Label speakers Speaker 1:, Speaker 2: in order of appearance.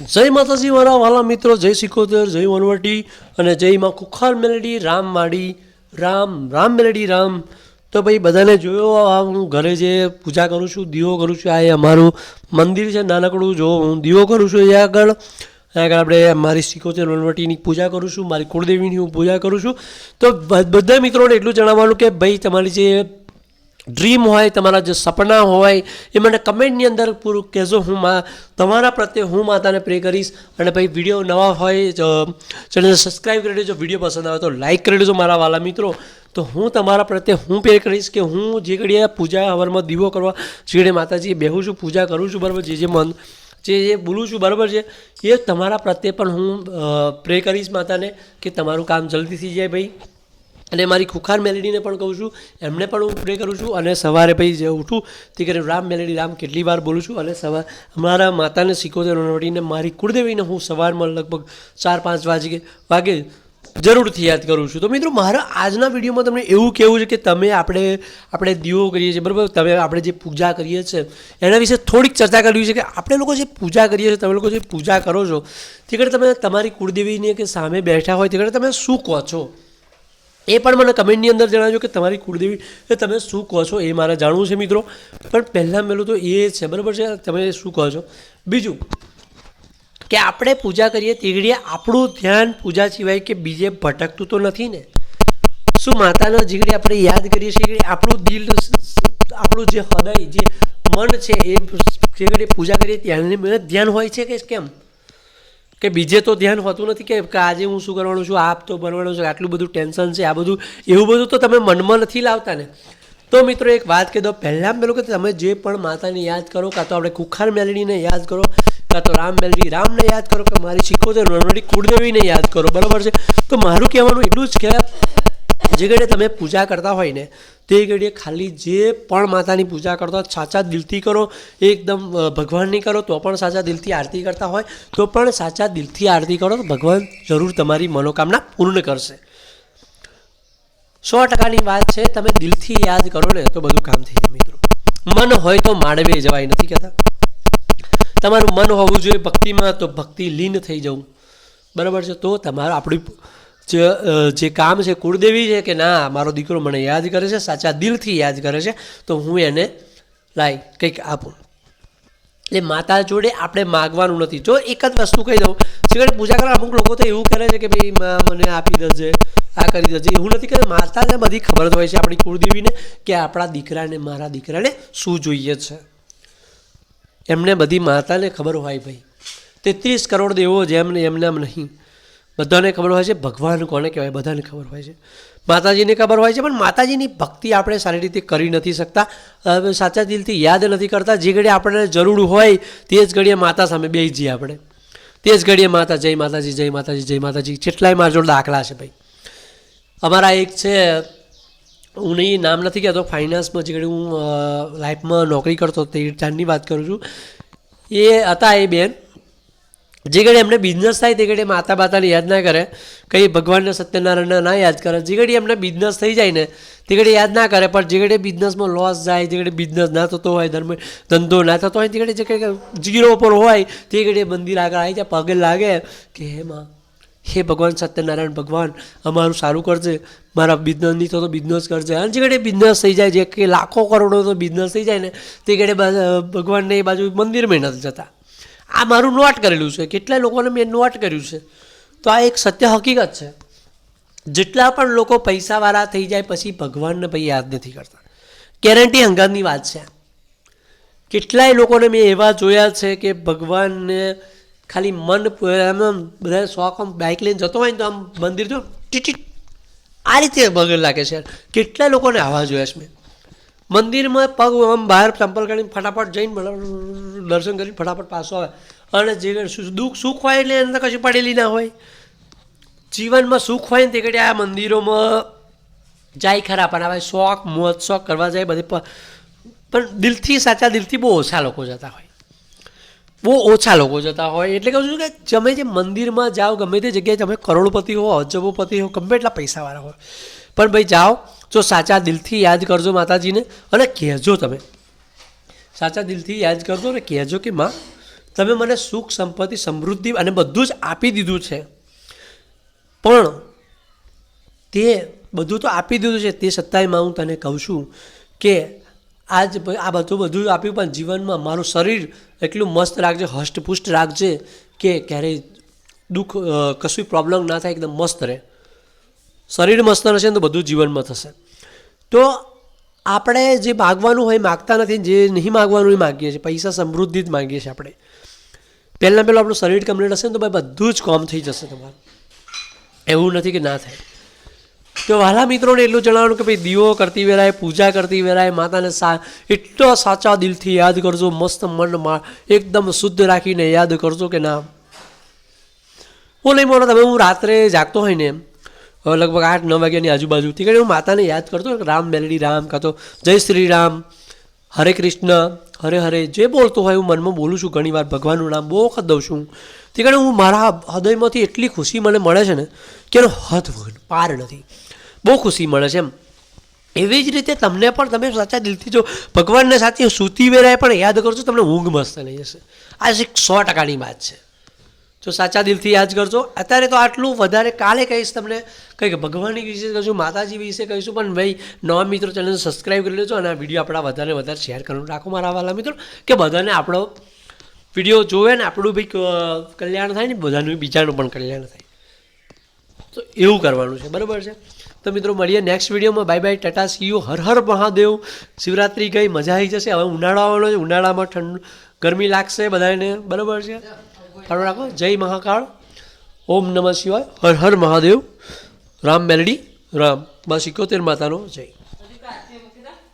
Speaker 1: જય માતાજી, મારા વાલા મિત્રો, જય સિકોતેર જય વનવટી અને જય માં કુખાર મેલેડી, રામ માડી રામ રામ મેલેડી, રામ. તો ભાઈ, બધાને જોયો, આ હું ઘરે જે પૂજા કરું છું, દીવો કરું છું, આ અમારું મંદિર છે, નાનકડું. જો હું દીવો કરું છું એ આગળ આગળ આપણે મારી સિકોતેર વનવટીની પૂજા કરું છું, મારી કુળદેવીની હું પૂજા કરું છું. તો બધા મિત્રોને એટલું જણાવવાનું કે, ભાઈ, તમારી જે ડ્રીમ હોય, તમારા જે સપના હોય, એ મને કમેન્ટની અંદર પૂરું કહેજો. હું મા, તમારા પ્રત્યે હું માતાને પ્રે કરીશ. અને ભાઈ વીડિયો નવા હોય ચેનલ સબસ્ક્રાઈબ કરી દેજો. વીડિયો પસંદ આવે તો લાઈક કરી દેજો મારા વાલા મિત્રો. તો હું તમારા પ્રત્યે હું પ્રે કરીશ કે હું જે ઘડીએ પૂજા હવરમાં દીવો કરવા, જે ઘડીએ માતાજી બેહું છું, પૂજા કરું છું, બરાબર, જે જે મન, જે જે બોલું છું, બરાબર છે, એ તમારા પ્રત્યે પણ હું પ્રે કરીશ માતાને કે તમારું કામ જલ્દી થઈ જાય ભાઈ. અને મારી ખુખાર મેલેડીને પણ કહું છું એમને પણ હું પ્રે કરું છું અને સવારે પછી જે ઉઠું, તે કરે રામ મેલેડી, રામ કેટલી વાર બોલું છું અને સવાર મારા માતાને સિકોતેર વટીને મારી કુળદેવીને હું સવારમાં લગભગ ચાર પાંચ વાગે વાગે જરૂરથી યાદ કરું છું. તો મિત્રો, મારા આજના વિડીયોમાં તમને એવું કહેવું છે કે તમે આપણે આપણે દીવો કરીએ છીએ, બરાબર? તમે આપણે જે પૂજા કરીએ છીએ, એના વિશે થોડીક ચર્ચા કરવી છે કે આપણે લોકો જે પૂજા કરીએ છીએ, તમે લોકો જે પૂજા કરો છો, તે તમે તમારી કુળદેવીને કે સામે બેઠા હોય, તે કરે તમે શું કહો છો? એ પણ મને કમેન્ટની અંદર જણાવજો કે તમારી કુળદેવી તમે શું કહો છો એ મારે જાણવું છે મિત્રો. પણ પહેલાં પહેલું તો એ છે, બરાબર છે? તમે શું કહો છો? બીજું, કે આપણે પૂજા કરીએ તે આપણું ધ્યાન પૂજા સિવાય કે બીજે ભટકતું તો નથી ને? શું માતાના જીગડી આપણે યાદ કરીએ છીએ આપણું દિલ, આપણું જે હૃદય, જે મન છે એ પૂજા કરીએ ત્યાંની ધ્યાન હોય છે કે કેમ? કે બીજે તો ધ્યાન હોતું નથી કે આજે હું શું કરવાનું છું આપ તો બનવાનું છે, આટલું બધું ટેન્શન છે, આ બધું, એવું બધું તો તમે મનમાં નથી લાવતા ને. તો મિત્રો એક વાત કહી દો પહેલાં પેલું કે તમે જે પણ માતાને યાદ કરો, કાં તો આપણે કુખાર મેલડીને યાદ કરો, કાં તો રામ મેલડી, રામને યાદ કરો, કે મારી શીખોતેર રણવડી કુળદેવીને યાદ કરો, બરાબર છે? તો મારું કહેવાનું એટલું જ કે જે ઘડીએ તમે પૂજા કરતા હોય ને તે ઘડીએ ખાલી જે પણ માતાની પૂજા કરતા સાચા દિલથી કરો, એકદમ ભગવાનની કરો, તો પણ સાચા દિલથી આરતી કરતા હોય, તો પણ સાચા દિલથી આરતી કરો, તો ભગવાન જરૂર તમારી મનોકામના પૂર્ણ કરશે. સો ટકાની વાત છે, તમે દિલથી યાદ કરો ને, તો બધું કામ થઈ જાય મિત્રો. મન હોય તો માળવે જવાય, નથી કહેતા? તમારું મન હોવું જોઈએ ભક્તિમાં, તો ભક્તિ લીન થઈ જવું. બરાબર છે? તો તમારું, આપણી જે જે કામ છે કુળદેવી છે કે ના, મારો દીકરો મને યાદ કરે છે, સાચા દિલથી યાદ કરે છે, તો હું એને લાઈ કંઈક આપું. એટલે માતા જોડે આપણે માગવાનું નથી. જો એક જ વસ્તુ કહી દઉં સિગરેટ પૂજા કરવા અમુક લોકો તો એવું કરે છે કે ભાઈ, માં, મને આપી દેજે, આ કરી દેજે. એવું નથી કરે. માતાને બધી ખબર હોય છે આપણી કુળદેવીને કે આપણા દીકરાને, મારા દીકરાને શું જોઈએ છે. એમને બધી માતાને ખબર હોય ભાઈ. તેત્રીસ કરોડ દેવો જેમને એમને એમ નહીં. બધાને ખબર હોય છે, ભગવાન કોને કહેવાય? બધાને ખબર હોય છે. માતાજીને ખબર હોય છે, પણ માતાજીની ભક્તિ આપણે સારી રીતે કરી નથી શકતા. સાચા દિલથી યાદ નથી કરતા. જે ઘડીએ આપણને જરૂર હોય, તે જ ઘડીએ માતા સામે બેસી જઈએ આપણે. તે જ ઘડીએ માતા, જય માતાજી જય માતાજી જય માતાજી. કેટલાય મારા જોડે દાખલા છે ભાઈ. અમારા એક છે, હું નહીં, નામ નથી કહેતો ફાઇનાન્સમાં જે ઘડી હું લાઈફમાં નોકરી કરતો, તે ટાઈમની વાત કરું છું. એ હતા એ બેન. જે ઘડી એમને બિઝનેસ થાય તે ઘડી માતા બાતાને યાદ ના કરે, કંઈ ભગવાનને સત્યનારાયણને ના યાદ કરે, જે ઘડી એમને બિઝનેસ થઈ જાય ને, તે ઘડી યાદ ના કરે, પણ જે ઘડી બિઝનેસમાં લોસ જાય, જે ઘડી બિઝનેસ ના થતો હોય, ધર્મ, ધંધો ના થતો હોય, તે ઘડી જે કંઈ જીરો પર હોય, તે ઘડી મંદિર આગળ આવી જાય, પગે લાગે કે હે માં, હે ભગવાન સત્યનારાયણ ભગવાન, અમારું સારું કરજે, મારા બિઝનેસ નહીં થતો બિઝનેસ કરજે. અને જે ઘડી બિઝનેસ થઈ જાય, જે કે લાખો કરોડો તો બિઝનેસ થઈ જાય ને, તે ઘડી ભગવાનને એ બાજુ મંદિરમાં નથી જતા. આ મારું નોટ કરેલું છે કેટલાય લોકોને મેં નોટ કર્યું છે. તો આ એક સત્ય હકીકત છે. જેટલા પણ લોકો પૈસાવાળા થઈ જાય, પછી ભગવાનને પછી યાદ નથી કરતા. ગેરંટી હંગામની વાત છે. કેટલાય લોકોને મેં એવા જોયા છે કે ભગવાનને ખાલી મન આમ બધા શોખ આમ બાઇક લઈને જતો હોય ને તો આમ મંદિર જો ટીટી આ રીતે બગડ લાગે છે. કેટલાય લોકોને આવા જોયા છે મેં. મંદિરમાં પગ આમ બહાર ચંપલ કરીને ફટાફટ જઈને દર્શન કરીને ફટાફટ પાછો આવે. અને જે દુઃખ સુખ હોય એટલે એને કશું પડેલી ના હોય. જીવનમાં સુખ હોય ને તે ઘડી આ મંદિરોમાં જાય ખરા, પણ આવે શોખ, મોજ, શોખ કરવા જાય બધે પણ દિલથી સાચા દિલથી બહુ ઓછા લોકો જતા હોય. બહુ ઓછા લોકો જતા હોય. એટલે કહું છું કે તમે જે મંદિરમાં જાઓ, ગમે તે જગ્યાએ તમે કરોડપતિ હો, અજબોપતિ હો, ગમે એટલા પૈસાવાળા હો. પણ ભાઈ જાઓ, જો સાચા દિલથી યાદ કરજો માતાજીને અને કહેજો તમે. સાચા દિલથી યાદ કરજો અને કહેજો કે માં, તમે મને સુખ, સંપત્તિ, સમૃદ્ધિ અને બધું જ આપી દીધું છે. પણ તે બધું તો આપી દીધું છે, તે છતાંયમાં હું તને કહું છું કે આજ આ બધું બધું આપ્યું પણ જીવનમાં મારું શરીર એટલું મસ્ત રાખજે, હષ્ટપુષ્ટ રાખજે કે ક્યારેય દુઃખ કશું પ્રોબ્લેમ ના થાય, એકદમ મસ્ત રહે. શરીર મસ્ત રહેશે ને તો બધું જીવનમાં થશે. તો આપણે જે માગવાનું હોય માગતા નથી જે નહીં માગવાનું એ માગીએ છીએ. પૈસા સમૃદ્ધિ જ માગીએ છીએ આપણે. પહેલાં પહેલાં આપણું શરીર કમ્પ્લીટ હશે ને તો ભાઈ બધું જ કોમ થઈ જશે તમારું. એવું નથી કે ના થાય. તો વાલા મિત્રોને એટલું જણાવવાનું કે ભાઈ દીવો કરતી વેરાય પૂજા કરતી વેરાય માતાને સા એટલો સાચા દિલથી યાદ કરજો, મસ્ત મનમાં એકદમ શુદ્ધ રાખીને યાદ કરજો કે ના. હું નહીં બોલો તમે હું રાત્રે જાગતો હોય ને એમ લગભગ આઠ, નવ વાગ્યાની આજુબાજુથી કરીને હું માતાને યાદ કરતો રામ મેલડી રામ કાં તો જય શ્રી રામ, હરે કૃષ્ણ, હરે હરે, જે બોલતો હોય હું મનમાં બોલું છું, ઘણીવાર ભગવાનનું નામ બહુ વખત દઉં છું. તે કારણે હું મારા હૃદયમાંથી એટલી ખુશી મને મળે છે ને કે એનો હદ પાર નથી. બહુ ખુશી મળે છે એમ. એવી જ રીતે તમને પણ, તમે સાચા દિલથી જો ભગવાનને સાચી સૂતી વેરાય પણ યાદ કરશો, તમને ઊંઘ મસ્ત નહીં જશે. આ એક સો ટકાની વાત છે. જો સાચા દિલથી યાદ કરજો. અત્યારે તો આટલું વધારે કાલે કહીશ તમને. કંઈક ભગવાનની વિશે કહીશું, માતાજી વિશે કહીશું, પણ ભાઈ, નવા મિત્રો ચેનલ સબસ્ક્રાઈબ કરી લેજો અને આ વીડિયો આપણા વધારે વધારે શેર કરવાનું રાખો મારા વાલા મિત્રો. કે બધાને આપણો વીડિયો જોવે ને આપણું બી કલ્યાણ થાય ને, બધાનું બીજાનું પણ કલ્યાણ થાય. તો એવું કરવાનું છે. બરાબર છે? તો મિત્રો, મળીએ નેક્સ્ટ વિડીયોમાં બાય બાય ટાટા સીયુ હર હર મહાદેવ. શિવરાત્રી ગઈ, મજા આવી જશે. હવે ઉનાળો આવવાનો છે. ઉનાળામાં ઠંડ, ગરમી લાગશે બધાને. બરાબર છે? સારું રાખો જય મહાકાળ. ઓમ નમઃ શિવાય. હર હર મહાદેવ. રામ મેલડી. રામ. બસ ઇકોતેર માતાનો જય.